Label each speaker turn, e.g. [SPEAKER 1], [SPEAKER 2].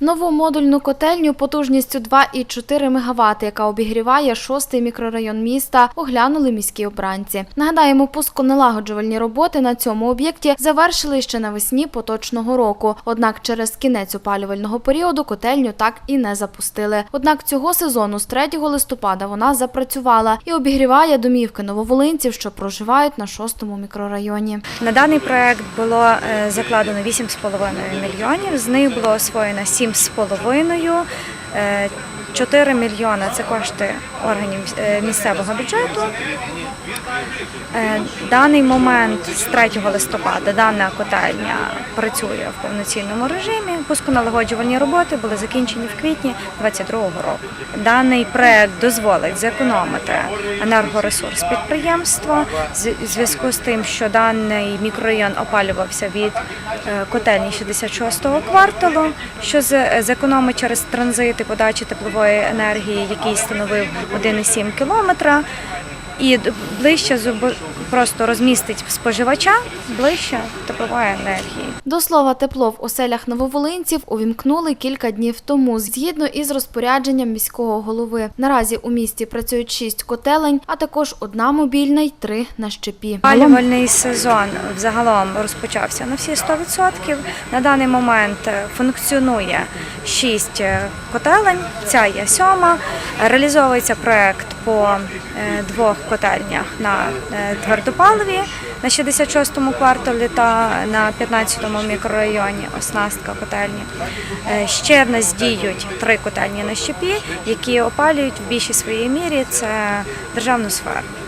[SPEAKER 1] Нову модульну котельню потужністю 2,4 МВт, яка обігріває шостий мікрорайон міста, оглянули міські обранці. Нагадаємо, пусконалагоджувальні роботи на цьому об'єкті завершили ще навесні поточного року. Однак через кінець опалювального періоду котельню так і не запустили. Однак цього сезону з 3 листопада вона запрацювала і обігріває домівки нововолинців, що проживають на шостому мікрорайоні.
[SPEAKER 2] На даний проект було е, закладено 8,5 мільйонів. З них було освоєно 7,5. Е, 4 мільйони це кошти органів е, місцевого бюджету. Е, Даний момент з 3 листопада дана котельня працює в повноцінному режимі. Пусконалагоджувальні роботи були закінчені в квітні 2022 року. Даний проект дозволить зекономити енергоресурс підприємства в зв'язку з тим, що даний мікрорайон опалювався від е, котельні 66-го кварталу, що зекономить через транзит подачі теплової енергії, який становив 1,7 кілометра. І ближче просто розмістить споживача ближче теплової енергії.
[SPEAKER 1] До слова, тепло в оселях нововолинців увімкнули кілька днів тому, згідно із розпорядженням міського голови. Наразі у місті працюють шість котелень, а також одна мобільна й три на щепі.
[SPEAKER 2] Опалювальний сезон взагалом розпочався на всі 100%. На даний момент е, функціонує 6 котелень, ця є сьома. Реалізовується проект по е, двох котельнях на е, твердопаливі на 66-му кварталі та на 15-му мікрорайоні оснастка котельні. Е, Ще в нас діють три котельні на щепі, які опалюють в більшій своїй мірі це державну сферу.